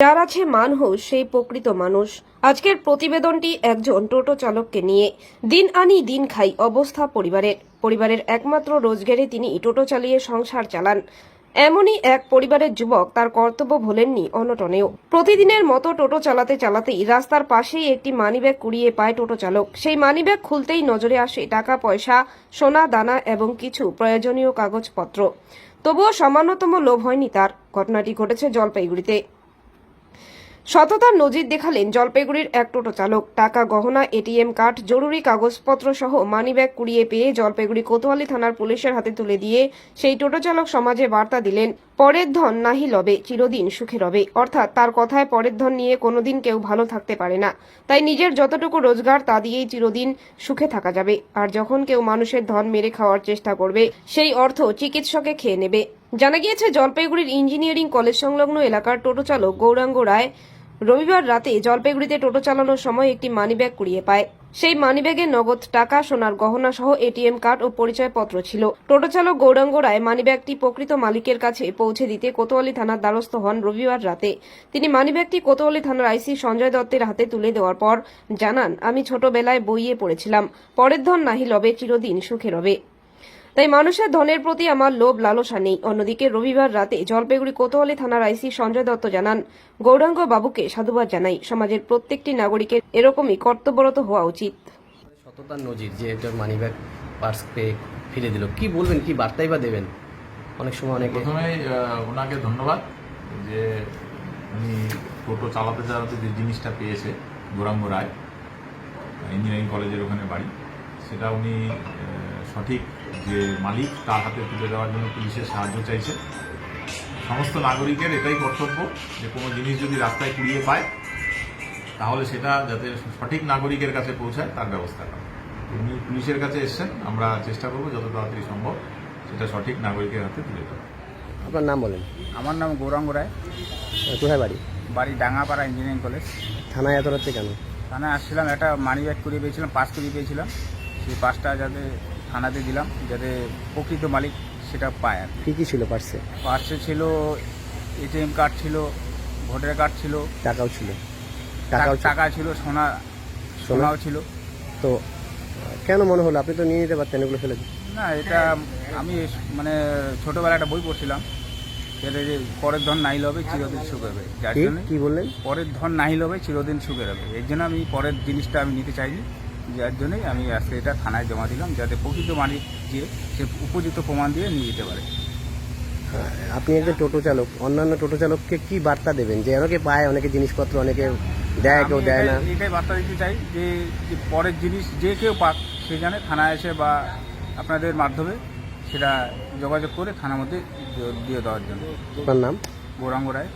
যার আছে মানহোস সেই প্রকৃত মানুষ। আজকের প্রতিবেদনটি একজন টোটো চালককে নিয়ে। দিন আনি দিন খাই অবস্থা পরিবারের। পরিবারের একমাত্র রোজগারে তিনি টোটো চালিয়ে সংসার চালান। এমনই এক পরিবারের যুবক তার কর্তব্য ভোলেননি অনটনেও। প্রতিদিনের মতো টোটো চালাতে চালাতেই রাস্তার পাশেই একটি মানিব্যাগ কুড়িয়ে পায় টোটো চালক। সেই মানিব্যাগ খুলতেই নজরে আসে টাকা, পয়সা, সোনা, দানা এবং কিছু প্রয়োজনীয় কাগজপত্র। তবুও সামান্যতম লোভ হয়নি তার। ঘটনাটি ঘটেছে জলপাইগুড়িতে। সততার নজির দেখালেন জলপাইগুড়ির এক টোটো চালক। টাকা, গহনা, এটিএম কার্ড, জরুরি কাগজপত্র সহ মানিব্যাগ কুড়িয়ে পেয়ে জলপাইগুড়ি কোতোয়ালি থানার পুলিশের হাতে তুলে দিয়ে সেই টোটো চালক সমাজে বার্তা দিলেন, পরের ধন নাহি লবে, চিরদিন সুখে রবে। অর্থাৎ তার কথায় পরের ধন নিয়ে কোনোদিন কেউ ভালো থাকতে পারে না। তাই নিজের যতটুকু রোজগার, তা দিয়েই চিরদিন সুখে থাকা যাবে। আর যখন কেউ মানুষের ধন মেরে খাওয়ার চেষ্টা করবে, সেই অর্থ চিকিৎসকে খেয়ে নেবে। জানা গিয়েছে, জলপাইগুড়ির ইঞ্জিনিয়ারিং কলেজ সংলগ্ন এলাকার টোটো চালক গৌরাঙ্গ রায় রবিবার রাতে জলপাইগুড়িতে টোটো চালানোর সময় একটি মানিব্যাগ কুড়িয়ে পায়। সেই মানিব্যাগে নগদ টাকা, সোনার গহনা সহ এটিএম কার্ড ও পরিচয়পত্র ছিল। টোটো চালক গৌরাঙ্গ রায় মানিব্যাগটি প্রকৃত মালিকের কাছে পৌঁছে দিতে কোতোয়ালি থানার দ্বারস্থ হন রবিবার রাতে। তিনি মানিব্যাগটি কোতোয়ালি থানার আইসি সঞ্জয় দত্তের হাতে তুলে দেওয়ার পর জানান, আমি ছোটবেলায় বইয়ে পড়েছিলাম। পরের ধন নাহি লবে, চিরদিন সুখে রবে। তাই মানুষের ধনের প্রতি আমার লোভ লালসা নেই। অন্যদিকে রবিবার রাতে জলপাইগুড়ি কোতোয়ালি থানার আইসি সঞ্জয় দত্ত জানান গৌরাঙ্গ বাবুকে সাধুবাদ জানাই। সমাজের প্রত্যেকটি নাগরিকের এরকমই কর্তব্যরত হওয়া উচিত। সততার নজির যে একটা মানি ব্যাগ পার্স পেয়ে ফিরে দিল। কি বলবেন কি বার্তাই বা দেবেন? অনেক সময় অনেকে প্রথমেই আহ, ওনাকে ধন্যবাদ যে উনি টোটো চালাতে চালাতে যে জিনিসটা পেয়েছে গৌরাঙ্গ রায় ইঞ্জিনিয়ারিং কলেজের ওখানে বাড়ি সেটা উনি সঠিক যে মালিক তার হাতে তুলে দেওয়ার জন্য পুলিশের সাহায্য চাইছে। সমস্ত নাগরিকের এটাই কর্তব্য যে কোনো জিনিস যদি রাস্তায় কুড়িয়ে পায় তাহলে সেটা যাতে সঠিক নাগরিকের কাছে পৌঁছায় তার ব্যবস্থা করা। উনি পুলিশের কাছে এসছেন আমরা চেষ্টা করব যত তাড়াতাড়ি সম্ভব সেটা সঠিক নাগরিকের হাতে তুলে দেওয়া। আপনার নাম বলেন। আমার নাম গৌরাঙ্গ রায়। কোথায় বাড়ি? বাড়ি ডাঙ্গাপাড়া ইঞ্জিনিয়ারিং কলেজ। থানায় এত রাত্রে কেন? থানায় আসছিলাম একটা মানি ব্যাগ করিয়ে পেয়েছিলাম পাস করিয়ে পেয়েছিলাম। সেই পাসটা যাতে থানাতে দিলাম যাতে প্রকৃত মালিক সেটা পায় আর কি। কি ছিল পার্সে? পার্সে ছিল এটিএম কার্ড ছিল ভোটার কার্ড ছিল। টাকাও ছিল। টাকাও টাকা ছিল সোনা সোনাও ছিল। তো কেন মনে হলো? আপনি তো নিয়ে নিতে পারতেন এগুলো ফেলে। না এটা আমি মানে ছোটোবেলা একটা বই পড়ছিলাম। সেটা যে পরের ধন নাইল হবে চিরদিন সুখ হবে। যার জন্য কি বললেন? পরের ধন নাহিল হবে চিরদিন সুখে হবে এর জন্য আমি পরের জিনিসটা আমি নিতে চাইনি। যার জন্যই আমি আজকে এটা থানায় জমা দিলাম যাতে প্রকৃত মালিক যে সে উপযুক্ত প্রমাণ দিয়ে নিয়ে যেতে পারে। আপনি একজন টোটো চালক অন্যান্য টোটো চালককে কি বার্তা দেবেন? যে অনেকে পায় অনেকে জিনিসপত্র অনেকে দেয় কেউ দেয় না। এটাই- বার্তা দিতে চাই যে যে পরের জিনিস যে কেউ পাক সে জানে থানায় এসে বা আপনাদের মাধ্যমে সেটা যোগাযোগ করে থানার মধ্যে দিয়ে দেওয়ার জন্য। আপনার নাম? গৌরাঙ্গ রায়।